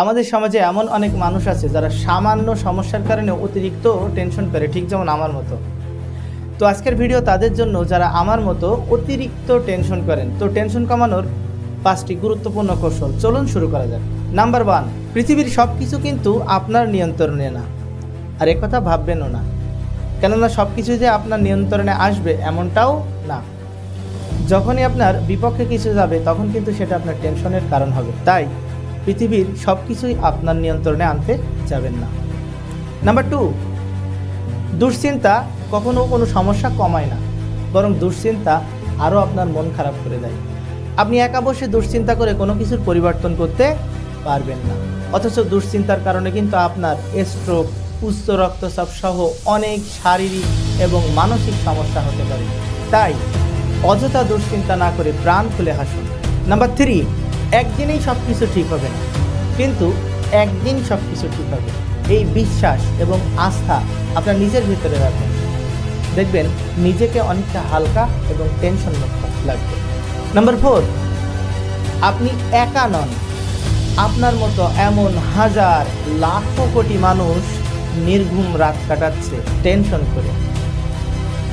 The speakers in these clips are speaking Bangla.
আমাদের সমাজে এমন অনেক মানুষ আছে যারা সামান্য সমস্যার কারণে অতিরিক্ত টেনশন করে, ঠিক যেমন আমার মতো। তো আজকের ভিডিও তাদের জন্য যারা আমার মতো অতিরিক্ত টেনশন করেন, তো টেনশন কমানোর পাঁচটি গুরুত্বপূর্ণ কৌশল। চলুন শুরু করা যাক। নাম্বার ওয়ান পৃথিবীর সব কিছু কিন্তু আপনার নিয়ন্ত্রণে না। আর কথা ভাববেনও না। কেননা সব কিছু যে আপনার নিয়ন্ত্রণে আসবে এমনটাও না। যখনই আপনার বিপক্ষে কিছু যাবে, তখন কিন্তু সেটা আপনার টেনশনের কারণ হবে। তাই পৃথিবীর সব কিছুই আপনার নিয়ন্ত্রণে আনতে যাবেন না। নাম্বার টু দুশ্চিন্তা কখনো কোনো সমস্যা কমায় না, বরং দুশ্চিন্তা আরও আপনার মন খারাপ করে দেয়। আপনি একা বসে দুশ্চিন্তা করে কোনো কিছুর পরিবর্তন করতে পারবেন না। অথচ দুশ্চিন্তার কারণে কিন্তু আপনার স্ট্রোক উচ্চ রক্তচাপ সহ অনেক শারীরিক এবং মানসিক সমস্যা হতে পারে। তাই অযথা দুশ্চিন্তা না করে প্রাণ খুলে হাসুন। নাম্বার থ্রি একদিনেই সব কিছু ঠিক হবে না। কিন্তু একদিন সব কিছু ঠিক হবে। এই বিশ্বাস এবং আস্থা আপনার নিজের ভিতরে রাখুন। দেখবেন, নিজেকে অনেকটা হালকা এবং টেনশন লাগবে। নাম্বার ফোর আপনি একা নন। আপনার মতো এমন হাজার, লাখো কোটি মানুষ নির্ঘুম রাত কাটাচ্ছে। টেনশন করে।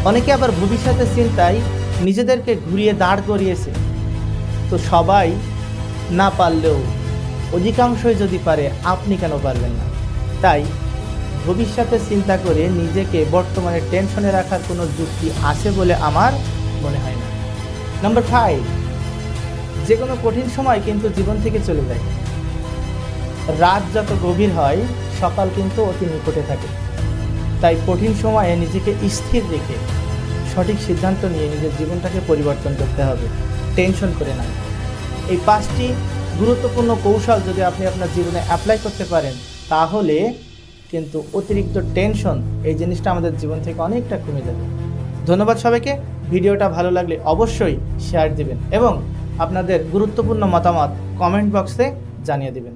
অনেকে আবার ভবিষ্যতের চিন্তায় নিজেদেরকে ঘুরিয়ে দাঁড় করিয়েছে। তো সবাই না পারলেও অধিকাংশই যদি পারে, আপনি কেন পারবেন না? তাই ভবিষ্যতে চিন্তা করে নিজেকে বর্তমানে টেনশনে রাখার কোনো যুক্তি আছে বলে আমার মনে হয় না। নম্বর ফাইভ যে কোনো কঠিন সময় কিন্তু জীবন থেকে চলে যায়। রাত যত গভীর হয়, সকাল কিন্তু অতি নিকটে থাকে। তাই কঠিন সময়ে নিজেকে স্থির রেখে সঠিক সিদ্ধান্ত নিয়ে নিজের জীবনটাকে পরিবর্তন করতে হবে। টেনশন করে না। এই পাঁচটি গুরুত্বপূর্ণ কৌশল যদি আপনি আপনার জীবনে অ্যাপ্লাই করতে পারেন, তাহলে কিন্তু অতিরিক্ত টেনশন এই জিনিসটা আমাদের জীবন থেকে অনেকটা কমে যাবে। ধন্যবাদ সবাইকে। ভিডিওটা ভালো লাগলে অবশ্যই শেয়ার দিবেন এবং আপনাদের গুরুত্বপূর্ণ মতামত কমেন্ট বক্সে জানিয়ে দিবেন।